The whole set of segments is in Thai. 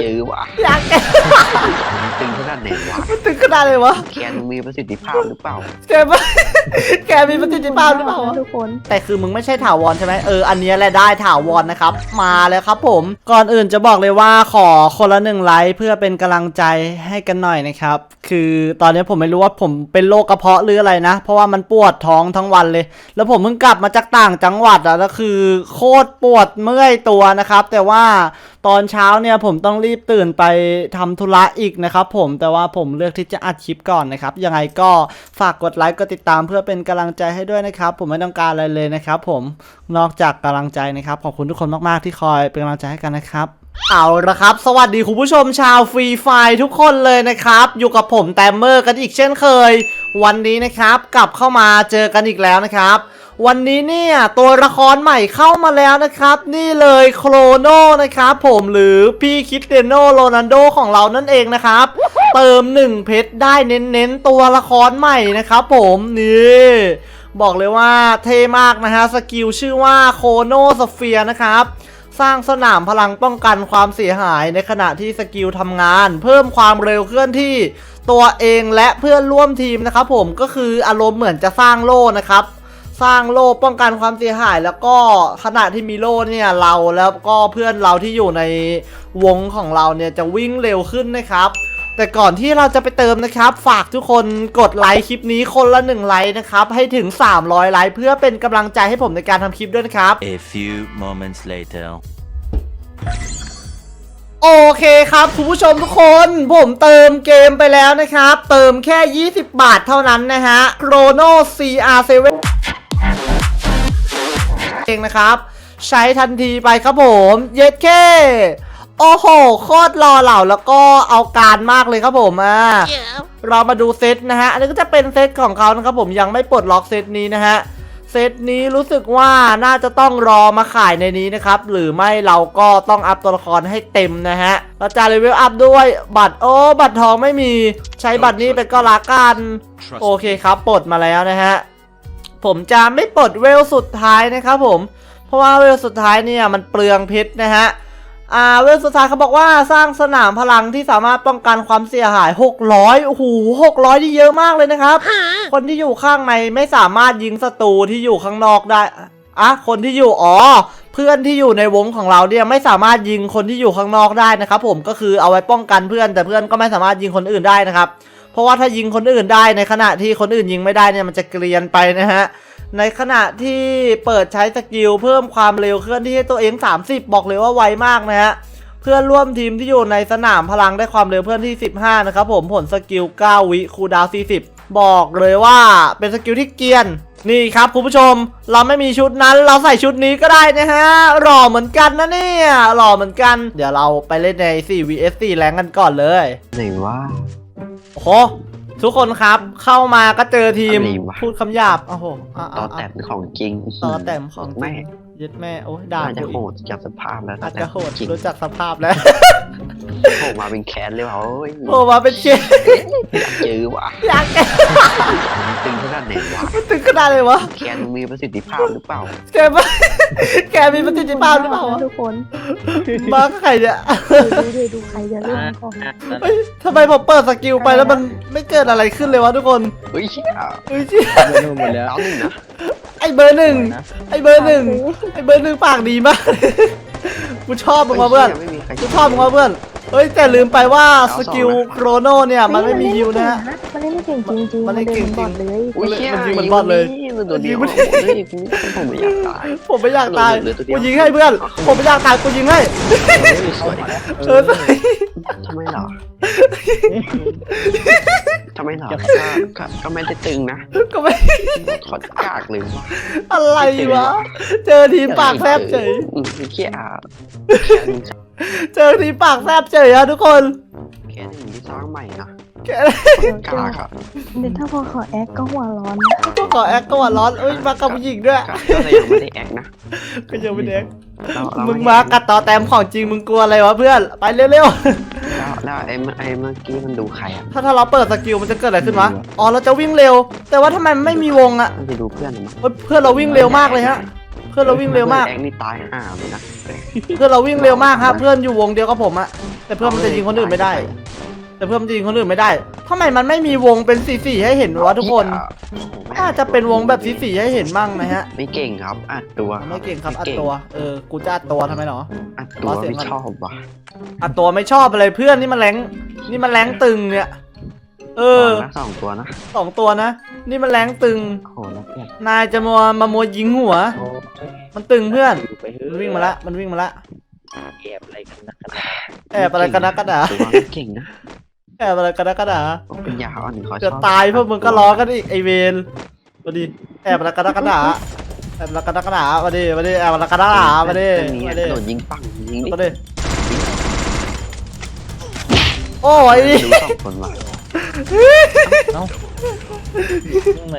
เจอว่ะอยากแกมันตึงขนาดไหนวะมันถึงขนาดเลยวะแคนมึงมีประสิทธิภาพหรือเปล่าแกมะแกมีประสิทธิภาพหรือเปล่าวะ ทุกคน แต่คือมึงไม่ใช่ถาวรใช่ไหมเอออันเนี้ยแหละได้ถาวรนะครับ มาแล้วครับผม ก่อนอื่นจะบอกเลยว่าขอคนละหนึ่งไลค์เพื่อเป็นกำลังใจให้กันหน่อยนะครับ คือตอนนี้ผมไม่รู้ว่าผมเป็นโรคกระเพาะหรืออะไรนะ เพราะว่ามันปวดท้องทั้งวันเลย แล้วผมเพิ่งกลับมาจากต่างจังหวัดอะแล้วคือโคตรปวดเมื่อยตัวนะครับ แต่ว่า ตอนเช้าเนี่ยผมต้องรีบตื่นไปทำธุระอีกนะครับผมแต่ว่าผมเลือกที่จะอัดคลิปก่อนนะครับยังไงก็ฝากกดไลค์กดติดตามเพื่อเป็นกำลังใจให้ด้วยนะครับ ผมไม่ต้องการอะไรเลยนะครับผมนอกจากกำลังใจนะครับขอบคุณทุกคนมากๆที่คอยเป็นกำลังใจให้กันนะครับเอาละครับ สวัสดีคุณผู้ชมชาวฟรีไฟทุกคนเลยนะครับ อยู่กับผมแตมเมอร์กันอีกเช่นเคย วันนี้นะครับ กลับเข้ามาเจอกันอีกแล้วนะครับ วันนี้เนี่ยตัวละครใหม่เข้ามาแล้วนะครับ นี่เลยโครโนนะครับผมหรือพี่คริสเตียโนโรนัลโดของเรานั่นเองนะครับ เติม 1 เพชรได้เน้นๆ ตัวละครใหม่นะครับผมนี่บอกเลยว่าเท่มากนะฮะสกิลชื่อว่าโคโนสเฟียนะครับ สร้างสนามพลังป้องกันความเสียหายในขณะที่สกิลทำงาน เพิ่มความเร็วเคลื่อนที่ตัวเองและเพื่อนร่วมทีมนะครับผมก็คืออารมณ์เหมือนจะสร้างโล่นะครับ สร้างโล่ป้องกันความเสียหาย แล้วก็ขณะที่มีโล่เนี่ยเราแล้วก็เพื่อนเราที่อยู่ในวงของเราเนี่ยจะวิ่งเร็วขึ้นนะครับ แต่ก่อนที่เราจะไปเติมนะครับ ฝากทุกคนกดไลค์คลิปนี้คนละหนึ่งไลค์นะครับให้ถึง 300 ไลค์เพื่อเป็นกำลังใจให้ผมในการทำคลิปด้วยนะครับ A few moments later. โอเคครับคุณผู้ชมทุกคนผมเติมเกมไปแล้วนะครับ เติมแค่ 20 บาทเท่านั้นนะฮะ Chrono CR7 เองนะครับ ใช้ทันทีไปครับผมเย็ดแค่โอ้โหโคตรรอเหล่าแล้วก็เอาการมากเลยครับผมอะเรามาดูเซตนะฮะอันนี้ก็จะเป็นเซตของเขานะครับผมยังไม่ปลดล็อกเซตนี้นะฮะเซตนี้รู้สึกว่าน่าจะต้องรอมาขายในนี้นะครับ หรือไม่เราก็ต้องอัพตัวละครให้เต็มนะฮะเราจะเลเวลอัพด้วยบัตรโอ้บัตรทองไม่มีใช้บัตรนี้ไปก็ลากัน โอเคครับปลดมาแล้วนะฮะ ผมจะไม่ปลดเวลสุดท้ายนะครับผม เพราะว่าเวลสุดท้ายเนี่ยมันเปลืองเพชรนะฮะอ่าเวลสุดท้ายเขาบอกว่าสร้างสนามพลังที่สามารถป้องกันความเสียหาย 600 โอ้โห 600 ที่เยอะมากเลยนะครับ คนที่อยู่ข้างในไม่สามารถยิงศัตรูที่อยู่ข้างนอกได้อะคนที่อยู่อ๋อเพื่อนที่อยู่ในวงของเราเนี่ยไม่สามารถยิงคนที่อยู่ข้างนอกได้นะครับผมก็คือเอาไว้ป้องกันเพื่อนแต่เพื่อนก็ไม่สามารถยิงคนอื่นได้นะครับ เพราะว่าถ้ายิงคนอื่นได้ในขณะที่คนอื่นยิงไม่ได้เนี่ยมันจะเกรียนไปนะฮะในขณะที่เปิดใช้สกิลเพิ่มความเร็วเคลื่อนที่ให้ตัวเอง 30 บอกเลยว่าไวมากนะฮะเพื่อนร่วมทีมที่อยู่ในสนามพลังได้ความเร็วเพื่อนที่ 15 นะครับผมผลสกิล 9 วิคูดาว 40 บอกเลยว่าเป็นสกิลที่เกรียนนี่ครับคุณผู้ชมเราไม่มีชุดนั้นเราใส่ชุดนี้ก็ได้นะฮะหล่อเหมือนกันนะเนี่ยหล่อเหมือนกัน เดี๋ยวเราไปเล่นใน 4 vs 4แรงกันก่อนเลยไหนว่า โอ้โหทุกคนครับเข้ามาก็เจอทีม อะไรวะ พูดคำหยาบโอ้โหอะต่ออะแต่อะของจริงต่อแต่มของจริงแม่ยึดแม่โอ้ยด่าน่าจะกูโหอีกดจากสภาพแล้วอาจจะโหดจริงรู้จักสภาพแล้ว โผล่มาเป็นแคนเลยว่ะโอ้ยโอ้มาเป็นเชฟอยากเจอว่ะอยากแกมันตึงขนาดไหนวะถึงขนาดเลยวะแคนมึงมีประสิทธิภาพหรือเปล่าแกมะแกมีประสิทธิภาพหรือเปล่าวะทุกคนมาก็ใครเนี่ยดูดูดูใครจะเล่นก่อนเฮ้ยทำไมผมเปิดสกิลไปแล้วมันไม่เกิดอะไรขึ้นเลยวะทุกคนเฮ้ยเชี่ยเฮ้ยเชี่ยหมดแล้วแล้วหนึ่งนะไอเบอร์หนึ่งไอเบอร์หนึ่งไอเบอร์หนึ่งปากดีมากกูชอบมึงว่ะเพื่อนไม่มีใครกูชอบมึงว่ะเพื่อน เฮ้ยแต่ลืมไปว่าสกิลโครโนเนี่ยมันไม่มีฮิวนะฮะ มันเล่นไม่เก่งจริงๆมันเล่นเก่งจริงมันเดินก่อนเลยอุ้ยเชี่ยมันยิงเหมือนบอลเลย มันตัวเดียวมันโอ้ยผมไม่อยากตายผมไม่อยากตายเหลือตัวเดียวกูยิงให้เพื่อน ผมไม่อยากตายกูยิงให้สวยเออทำไมเหรอทำไมเหรอก็ก็ก็ไม่ได้ตึงนะก็ไม่ขอดกากเลยว่ะอะไรวะ เจอทีมปากแซบเฉยอืมเขี้ยอา เจอทีมปากแซบเฉยอะทุกคนแค่หนึ่งที่สร้างใหม่นะแกกากอะเดี๋ยวถ้าพอขอแอคก็หัวร้อนนะก็ขอแอคก็ว่าร้อนเอ้ยมากับผู้หญิงด้วยกากก็เลยยังไม่ได้แอคนะก็ยังไม่แดกเราเรามึงมากัดต่อแต้มของจริงมึงกลัวอะไรวะเพื่อนไปเร็วแล้วแล้วไอ้เมื่อไอ้เมื่อกี้มันดูใครอะๆถ้าถ้าเราเปิดสกิลมันจะเกิดอะไรขึ้นวะอ๋อเราจะวิ่งเร็ว แต่ว่าทำไมมันไม่มีวงอะมันจะดูเพื่อนมั้งเฮ้ยเพื่อนเราวิ่งเร็วมากเลยฮะ พื่อนเราวิ่งเร็วมาก แอกนี่ตายห่าเลยนะเพื่อนเราวิ่งเร็วมากครับ เพื่อนอยู่วงเดียวกับผมอะแต่เพื่อนมันจะยิงคนอื่นไม่ได้ แต่เพื่อนมันจะยิงคนอื่นไม่ได้ทำไมมันไม่มีวงเป็นสีสีๆให้เห็นวะทุกคนโอ้โหแม่งน่าจะเป็นวงแบบสีสีๆให้เห็นมั่งนะฮะ ไม่เก่งครับอัดตัวไม่เก่งครับอัดตัว เออ กูจะอัดตัวทำไมหรออัดตัวขอเสียงไม่ก่อนชอบว่ะอัดตัวไม่ชอบอะไรเพื่อนนี่มันแรงนี่มันแรงตึงเนี่ย เออนะสองตัวนะสองตัวนะ นี่มันแรงตึงโอ้โหแล้วเนี่ยนายจะมัวมามัวยิงหัวมันตึงเพื่อนไปเฮ้มันวิ่งมาละ มันวิ่งมาละ แอบอะไรกันนะกันนะแอบอะไรกันนะกระดา ตัวไม่เก่งนะแอบอะไรกันนะกระดาผมเป็นยาอ่อนเขาชเกืออบบตายพวกมึงก็ล้อกันอีกไอเวนมาดิ แอบละกระดากระดาแอบละกระดากระดามาดิมาดิแอบละกระดามาดิเรื่องนี้มาดิโดนยิงปังยิงดิมาดิ โอ้ย ดูสองคนว่ะ ข้างใน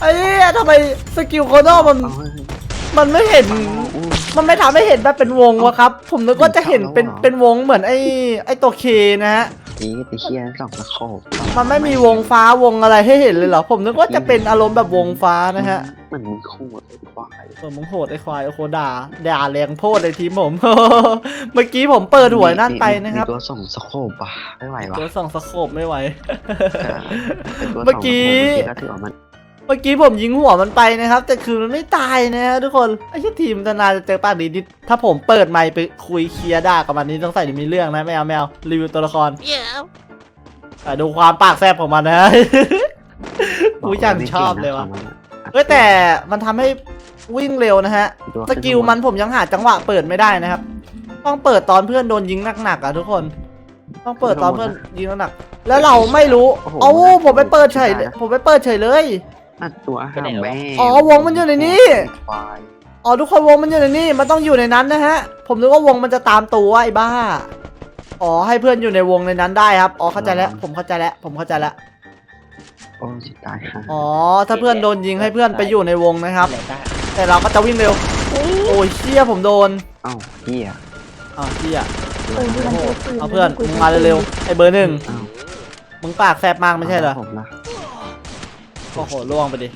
ไอ้เหี้ยทำไมสกิลโคโนมันเอาเฮ้ยมันไม่เห็นอู้มันไม่ทำให้เห็นแบบเป็นวงวะครับ ผมนึกว่าจะเห็นเป็นเอาเหรอเป็นวงเหมือนไอ้ไอ้ตัวเคนะฮะ นี่ไอ้เคียสองตะโขบมันไม่มีวงฟ้าวงอะไรให้เห็นเลยเหรอ ผมนึกว่าจะเป็นอารมณ์แบบวงฟ้านะฮะเหมือนมึงคู่ไอ้ควายเออมึงโหดไอ้ควายโอ้โหด่าด่าแรงโพดเลยทีมผม เมื่อกี้ผมเปิดหัวนั่นไปนะครับ มีตัวส่งสโคบว่ะไม่ไหวว่ะตัวส่องสโคบไม่ไหวเป็นตัวส่งเมื่อกี้สโคปเมื่อกี้ก็ถือว่ามัน เมื่อกี้ผมยิงหัวมันไปนะครับ แต่คือมันไม่ตายนะฮะทุกคนไอ้เหี้ยทีมตนาจะเจอปากดีนิดถ้าผมเปิดไมค์ไปคุยเคลียร์ด่ากับมันนี้ต้องใส่เดี๋ยวมีเรื่องนะไม่เอาไม่เอารีวิวตัวละครอะดูความปากแซบของมันนะกูยังชอบเลยว่ะเอ้ยแต่มันทำให้วิ่งเร็วนะฮะสกิลมันผมยังหาจังหวะเปิดไม่ได้นะครับ ต้องเปิดตอนเพื่อนโดนยิงหนักๆอะทุกคนต้องเปิดตอนเพื่อนยิงหนักๆแล้วเราไม่รู้เอ้าผมไปเปิดเฉยผมไปเปิดเฉยเลย อัดตัวห้ามแม่อ๋อวงมันอยู่ในนี้ควายอ๋อทุกคนวงมันอยู่ในนี่มันต้องอยู่ในนั้นนะฮะ ผมนึกว่าวงมันจะตามตัวไอ้บ้า อ๋อให้เพื่อนอยู่ในวงในนั้นได้ครับ อ๋อเข้าใจแล้ว ผมเข้าใจแล้ว ผมเข้าใจแล้ว โอ้ชิตายฮะอ๋อถ้าเพื่อนโดนยิงให้เพื่อนไปอยู่ในวงนะครับไหนได้แต่เราก็จะวิ่งเร็วเฮ้ยโอ้ยเชี่ยผมโดนเอ้าเฮียอ้าวเชี่ยเออที่มันใช้ปืนเอาเพื่อนมึงมาเร็วๆไอ้เบอร์หนึ่งเอ้ามึงปากแสบมากไม่ใช่เหรอผมนะ โอ้โหล่วงไปดิ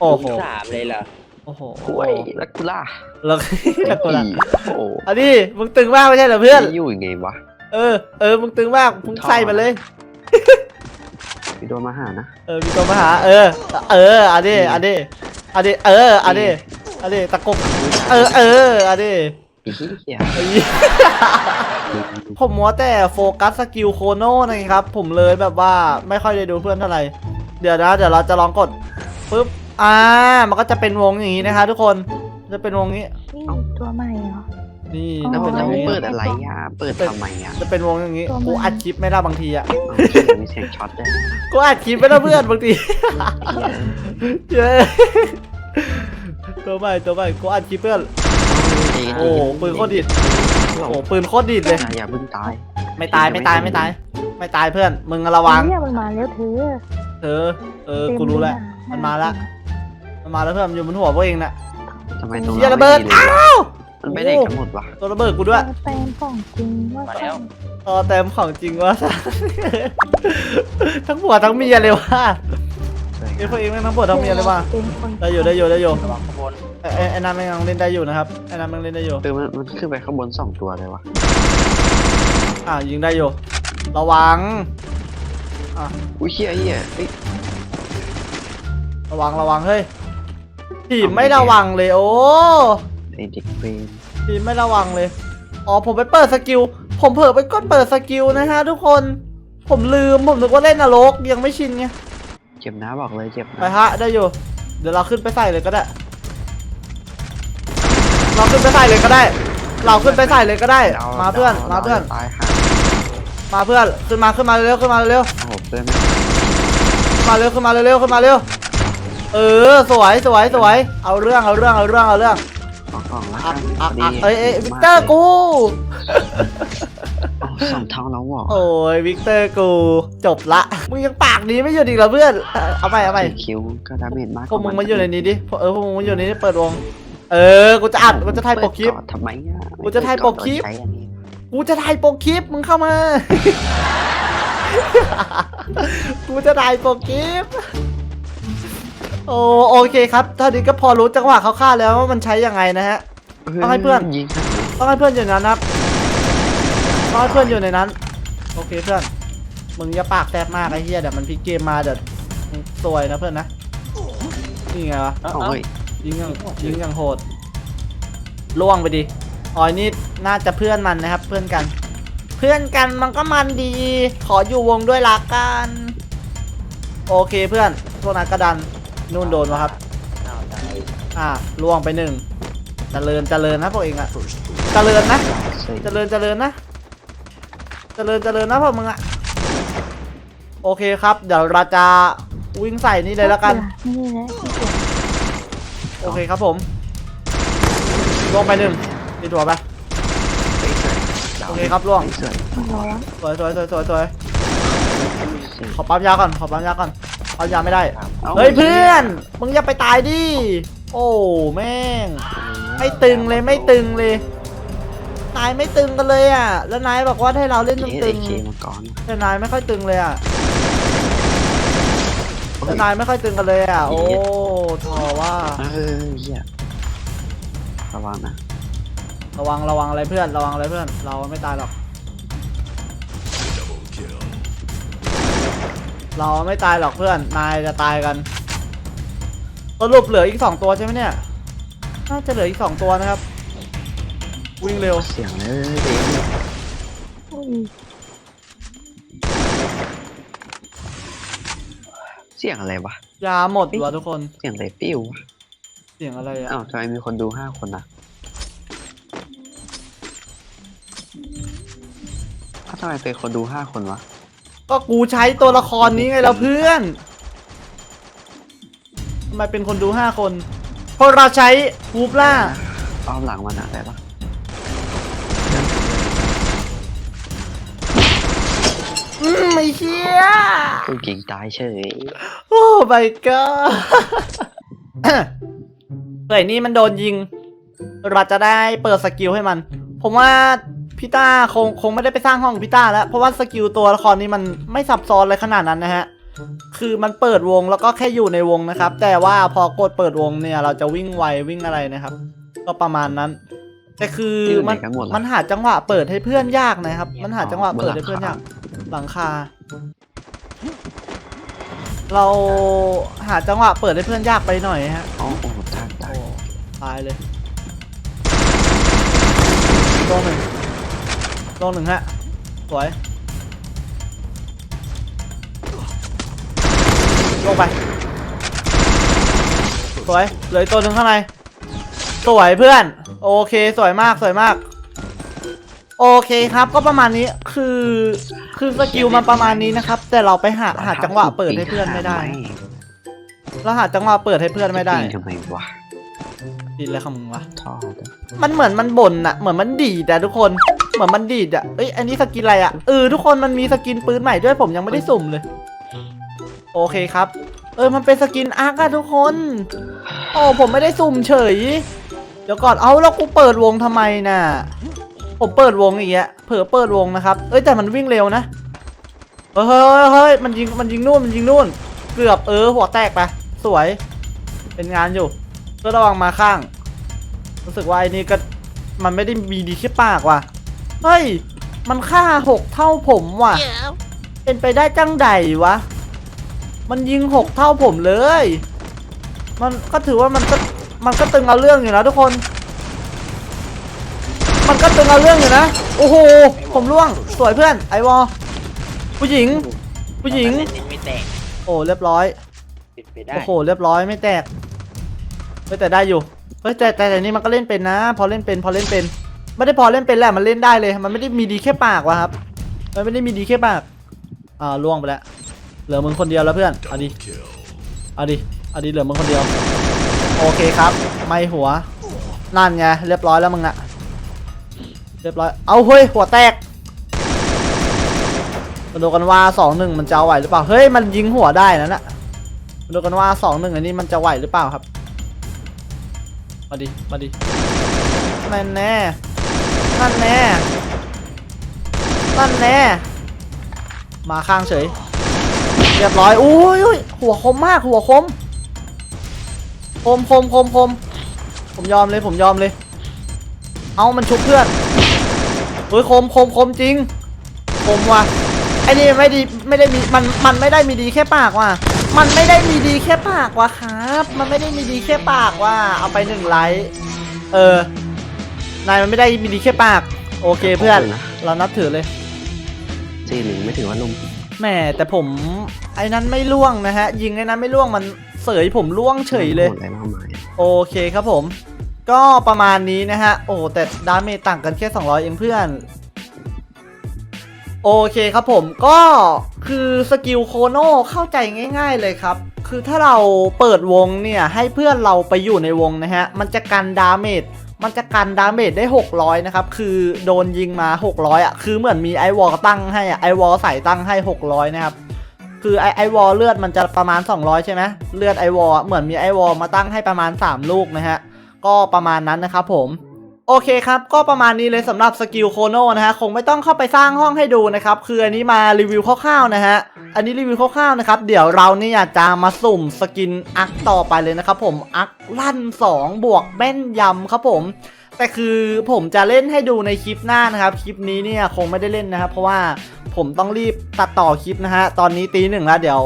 โอ้โหสามเลยเหรอ โอ้โหห่วยแล้วกูล่ะแล้วก็กูละโอ้โหอันนี้มึงตึงมากไม่ใช่เหรอเพื่อนอยู่ยังไงวะเออ เออ มึงตึงมากมึงใส่มาเลยมีโดนมาหานะ เออ มีตัวมาหา เออ เออ อันนี้ อันนี้ อันนี้ เออ อันนี้ อันนี้ ตะกบเออ เออ อันนี้ไอ้เฮียไอ้เหี้ยผมมัวแต่โฟกัสสกิลโคโน่นะครับ ผมเลยแบบว่าไม่ค่อยได้ดูเพื่อนเท่าไหร่ เดี๋ยวนะเดี๋ยวเราจะลองกดปึ๊บอ่า มันก็จะเป็นวงอย่างนี้นะคะ ทุกคนจะเป็นวงนี้ นี่ตัวใหม่เหรอ นี่อ๋อแล้วจะมันเป็นจะวงเปินี้ดอะไรอะ เปิดทำไมอะ จะเป็นวงอย่างนี้ตัวมัน กูอัดคลิปไม่ได้บางทีอะเอาเหี้ยมีเสียงช็อตด้วยกูอัดคลิปไม่ได้เพื่อนบางทีเหี้ยเย้ตัวใหม่ตัวใหม่กูอัดคลิปเพื่อนโอ้โหปืนโคตรดิดโอ้โหปืนโคตรดิดเลย อย่าเพิ่งตาย ไม่ตายไม่ตายไม่ตาย ไม่ตายเพื่อน มึงระวังเนี่ยมันมาแล้วเธอ เออเออ กูรู้แล้ว มันมาละ มันมาแล้วเพื่อนมันอยู่บนหัวพวกเองน่ะ ทำไมตรงเหี้ยระเบิด อ้าวมันไม่ได้กันหมดวะตัวระเบิดกูด้วยแปลงของจริงว่ามาแล้ว ต่อเต็มของจริงวะทั้งผัวทั้งเมียเลยว่ะไอ้พวกเองแม่งทั้งผัวทั้งเมียเลยว่ะเป็นคนได้อยู่ได้อยู่ได้อยู่ระวังขบวนไอ้ไอ้ไอ้นั่นแม่งยังเล่นได้อยู่นะครับ ไอ้นั่นแม่งเล่นได้อยู่ เออมันมันขึ้นไปข้างบนสองตัวเลยวะอ่ายิงได้อยู่ ระวัง อุ้ยเฮียเฮียเอ้ยระวังระวังเฮ้ยทีมไม่ระวังเลยโอ้ไอเด็กเวนทีมไม่ระวังเลย อ๋อผมไปเปิดสกิล ผมเผลอไปกดเปิดสกิลนะฮะทุกคน ผมลืมผมนึกว่าเล่นนรกยังไม่ชินไง เจ็บนะบอกเลยเจ็บไปนะฮะได้อยู่ เดี๋ยวเราขึ้นไปใส่เลยก็ได้ เราขึ้นไปใส่เลยก็ได้ เราขึ้นไปใส่เลยก็ได้ มาเพื่อน มาเพื่อน ตายห่ามาเพื่อน ขึ้นมาขึ้นมาเร็วขึ้นมาเร็ว โอ้โหเพื่อนขึ้นมาเร็วขึ้นมาเร็วขึ้นมาเร็วเออสวยสวยสวยเอาเรื่องเอาเรื่องเอาเรื่องเอาเรื่องกล่องกล่องละอะกันอะดีอะเอ้ยเอ้ยวิกเตอร์กู เอาสองเท่าแล้ววะโอ้ยวิกเตอร์กูจบละมึงยังปากดีไม่หยุดอีกเหรอเพื่อนเอาไปเอาไปคิวก็ดาเมจมากพวกมึงมาอยู่ในนี้ดิเออพวกมึงมาอยู่ในนี้เปิดวง เออกูจะอัดกูจะถ่ายโปกคลิป เดก่อนทำไมอะกูจะถ่ายปกคลิปใช้อันนี้ กูจะถ่ายโปกคลิปมึงเข้ามา กูจะถ่ายโปกคลิปโอ้โอเคครับตอนนี้ก็พอรู้จังหวะคร่าวๆแล้วว่ามันใช้ยังไงนะฮะ ต้องให้เพื่อน ยิงต้องให้เพื่อนอยู่ในนั้นนะครับต้องให้เพื่อนอยู่ในนั้น โอเคเพื่อน มึงอย่าปากแสบมากไอ้เหี้ยเดี๋ยวมันพลิกเกมมาเดี๋ยวมึงซวยนะเพื่อนนะ นี่ไงวะเอ้าโอ้ยยิงยังยิงยังโหดล่วงไปดิออยนี่น่าจะเพื่อนมันนะครับ เพื่อนกันเพื่อนกันมันก็มันดี ขออยู่วงด้วยละกัน โอเคเพื่อนพวกนั้นกระดันนู่นโดนวะครับ เอาตายอ่าล่วงไปหนึ่งเจริญเจริญนะพวกเองอะเจริญนะเซ็งเจริญเจริญนะเจริญเจริญนะพวกมึงอะโอเคครับ เดี๋ยวเราจะวิ่งใส่นี่เลยแล้วกัน นี่แหละที่เสียงโอเคครับผมล่วงไปหนึ่งตีตัวไปไปเสยโอ เคครับล่วงไปเสยมันร้อนสวยสวยสวยสวยสวยเสยขอปั๊มยาก่อนขอปั๊มยาก่อนปั๊มยาไม่ได้อาเฮ้ยเพื่อนมึงอย่าไปตายดิโอ้แม่งไม่ตึงเลยไม่ตึงเลยนายไม่ตึงกันเลยอะ แล้วนายบอกว่าให้เราเล่นเอตึงเคๆมาก่อนแต่นายไม่ค่อยตึงเลยอะแต่นายไม่ค่อยตึงกันเลยอะโอ้ทอว่าเออเหี้ยระวังนะ ระวังระวังอะไรเพื่อนระวังอะไรเพื่อน เราไม่ตายหรอก เราไม่ตายหรอกเพื่อน นายจะตายกันสรุปเหลืออีกสองตัวใช่ไหมเนี่ยน่าจะเหลืออีกสองตัวนะครับ วิ่งเร็วเสียงเลยเด็กอุ้ยเสียงอะไรวะยาหมดวะทุกคน เสียงอะไรปิ้ววะเสียงอะไรอะอ้าวทำไมมีคนดูห้าคนนะ ทำไมเป็นคนดูห้าคนวะ ก็กูใช้ตัวละครนี้ไงแล้วเพื่อนทำไมเป็นคนดูห้าคน เพราะเราใช้ฮูปล่าอ้อมหลังมันอะไรปะอืมไม่เชี่ยกูเก่งตายเฉยโอ้ my god เฮ้ยนี่มันโดนยิง เราจะได้เปิดสกิลให้มัน ผมว่า พี่ต้าคงคงไม่ได้ไปสร้างห้องพี่ต้าแล้ว เพราะว่าสกิลตัวละครนี้มันไม่ซับซ้อนอะไรขนาดนั้นนะฮะ คือมันเปิดวงแล้วก็แค่อยู่ในวงนะครับ แต่ว่าพอกดเปิดวงเนี่ย เราจะวิ่งไววิ่งอะไรนะครับ ก็ประมาณนั้น แต่คือมันมันหาจังหวะเปิดให้เพื่อนยากนะครับ มันหาจังหวะเปิดให้เพื่อนยาก หลังคา เราหาจังหวะเปิดให้เพื่อนยากไปหน่อยฮะ อ๋อโอ้โหตายตาโอ้ยตายเลยลงหนึ่ง ลงหนึ่งฮะ สวย ลงไป สวย เหลืออกตัวหนึ่งข้างใน สวยเพื่อน โอเค สวยมาก สวยมาก โอเคครับ ก็ประมาณนี้ คือ คือสกิลมันประมาณนี้นะครับ แต่เราไปหาหาจังหวะเปิดให้เพื่อนไม่ได้ เราหาจังหวะเปิดให้เพื่อนไม่ได้ปีนทำไมวะดีเลยของมึงวะท่อเด้อมันเหมือนมันบ่นอะเหมือนมันดีดอะทุกคน เหมือนมันดีดอะเอ้ยอันนี้สกินอะไรอะเออทุกคนมันมีสกินปืนใหม่ด้วยผมยังไม่ได้สุ่มเลย โอเคครับ เออมันเป็นสกินอาร์คอะทุกคนโอ้ผมไม่ได้สุ่มเฉย เดี๋ยวก่อนเอาแล้วกูเปิดวงทำไมน่ะผมเปิดวงอีกอะเผลอเปิดวงนะครับ เอ้ยแต่มันวิ่งเร็วนะเฮ้ยเฮ้ยเฮ้ยมันยิงมันยิงนู่นมันยิงนู่น เกือบเออหัวแตกไปสวย เป็นงานอยู่ก็ระวังมาข้าง รู้สึกว่าไอ้นี่ก็มันไม่ได้มีดีแค่ปากว่ะ เฮ้ย มันฆ่าหกเท่าผมว่ะ เป็นไปได้จังใดวะ มันยิงหกเท่าผมเลย มันก็ถือว่ามันก็มันก็ตึงเอาเรื่องอยู่นะทุกคน มันก็ตึงเอาเรื่องอยู่นะ โอ้โห ผมร่วง สวยเพื่อน ไอวอผู้หญิง ผู้หญิงเล่นนิดไม่แตกโอ้เรียบร้อย ปิดไปได้โอ้โห เรียบร้อยไม่แตกเฮ้ยแต่ได้อยู่ เฮ้ยแต่แต่แต่นี่มันก็เล่นเป็นนะ พอเล่นเป็น พอเล่นเป็น ไม่ได้พอเล่นเป็นแหละมันเล่นได้เลย มันไม่ได้มีดีแค่ปากวะครับ มันไม่ได้มีดีแค่ปาก อ่าล่วงไปแล้ว เหลือมึงคนเดียวแล้วเพื่อน เอาดิ เอาดิ เอาดิเหลือมึงคนเดียว โอเคครับ ไม่หัว นั่นไงเรียบร้อยแล้วมึงอะเรียบร้อย เอาเฮ้ยหัวแตกมาดูกันว่าสองหนึ่งมันจะไหวหรือเปล่า เฮ้ยมันยิงหัวได้นั่นน่ะมาดูกันว่าสองหนึ่งอันนี้มันจะไหวหรือเปล่าครับ มาดิ มาดินั่นแน่ นั่นแน่นั่นแน่มาข้างเฉยเรียบร้อยอุ้ยอุ้ยหัวคมมากหัวคมคมคมคมคมผมยอมเลยผมยอมเลย เอามันชุบเพื่อนเฮ้ยคมคมคมจริงคมว่ะไอ้นี่ไม่ดีไม่ได้มีมันมันไม่ได้มีดีแค่ปากว่ะมันไม่ได้มีดีแค่ปากว่ะครับ มันไม่ได้มีดีแค่ปากว่ะเอาไปหนึ่งไลค์เออ นายมันไม่ได้มีดีแค่ปาก โอเคเพื่อนนะเรานับถือเลยสี่หนึ่งไม่ถึงว่าลุมแหมแต่ผมไอ้นั้นไม่ล่วงนะฮะ ยิงไอ้นั้นไม่ล่วงมันเสยผมล่วงเฉยเลยหมดอะไรมากมายโอเคครับผม ก็ประมาณนี้นะฮะ โอ้แต่ดาเมจต่างกันแค่ 200 เองเพื่อน โอเคครับผมก็คือสกิลโคโน่เข้าใจง่าย ๆเลยครับ คือถ้าเราเปิดวงเนี่ย ให้เพื่อนเราไปอยู่ในวงนะฮะ มันจะกันดาเมจ มันจะกันดาเมจได้ 600 นะครับ คือโดนยิงมา 600 อะ คือเหมือนมีไอวอลตั้งให้อะไอวอลใส่ตั้งให้ 600 นะครับ คือไอไอวอลเลือดมันจะประมาณ 200 ใช่ไหมเลือดไอวอลเหมือนมีไอวอลมาตั้งให้ประมาณ 3 ลูกนะฮะ ก็ประมาณนั้นนะครับผม โอเคครับ ก็ประมาณนี้เลยสำหรับสกิลโคโนนะฮะ คงไม่ต้องเข้าไปสร้างห้องให้ดูนะครับ คืออันนี้มารีวิวคร่าวๆนะฮะ อันนี้รีวิวคร่าวๆนะครับ เดี๋ยวเราเนี่ยจะมาสุ่มสกินอักต่อไปเลยนะครับผม อักลั่น 2 บวกแม่นยำครับผมแต่คือผมจะเล่นให้ดูในคลิปหน้านะครับ คลิปนี้เนี่ยคงไม่ได้เล่นนะครับ เพราะว่าผมต้องรีบตัดต่อคลิปนะฮะ ตอนนี้ตีหนึ่งแล้วเดี๋ยว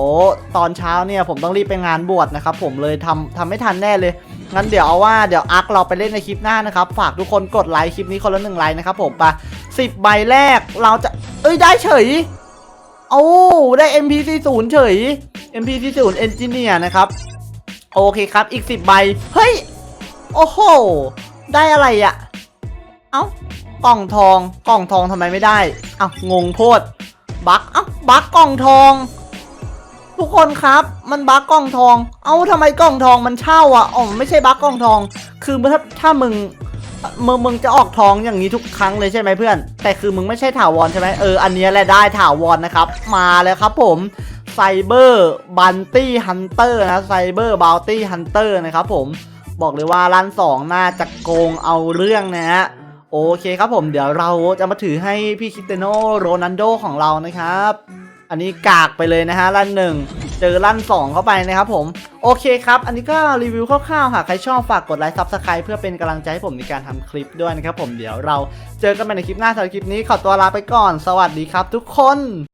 ตอนเช้าเนี่ยผมต้องรีบไปงานบวชนะครับผมเลยทำทำไม่ทันแน่เลย งั้นเดี๋ยวเอาว่าเดี๋ยวอักเราไปเล่นในคลิปหน้านะครับ ฝากทุกคนกดไลค์คลิปนี้คนละหนึ่งไลค์นะครับผมไปสิบใบแรกเราจะ เอ้ยได้เฉยเอาได้ MP40 เฉย MP40 Engineer นะครับ โอเคครับอีก 10 ใบ เฮ้ย โอ้โห ได้อะไรอะเอ้ากล่องทอง กล่องทองทำไมไม่ได้ เอ้างงโพด บัก เอ้าบักกล่องทอง ทุกคนครับ มันบั๊กกล่องทอง เอ้าทำไมกล่องทองมันเช่าอะอ๋อไม่ใช่บั๊กกล่องทอง คือถ้าถ้ามึงมึงมึงจะออกทองอย่างนี้ทุกครั้งเลยใช่ไหมเพื่อน แต่คือมึงไม่ใช่ถาวรใช่ไหมเอออันนี้แหละได้ถาวรนะครับ มาแล้วครับผมไซเบอร์บันตี้ฮันเตอร์นะไซเบอร์บ u ลตี้ฮันเตอร์นะครับผมบอกเลยว่าร้านสองน่าจะโกงเอาเรื่องนะฮะโอเคครับผมเดี๋ยวเราจะมาถือให้พี่คิเตโนโรนันโดของเรานะครับ อันนี้กากไปเลยนะฮะลั่นหนึ่งเจอลั่นสองเข้าไปนะครับผม โอเคครับ อันนี้ก็รีวิวคร่าวๆหากใครชอบฝากกดไลค์ซับสไครป์เพื่อเป็นกำลังใจให้ผมในการทำคลิปด้วยนะครับผมเดี๋ยวเราเจอกันใหม่ในคลิปหน้าสำหรับคลิปนี้ขอตัวลาไปก่อน สวัสดีครับทุกคน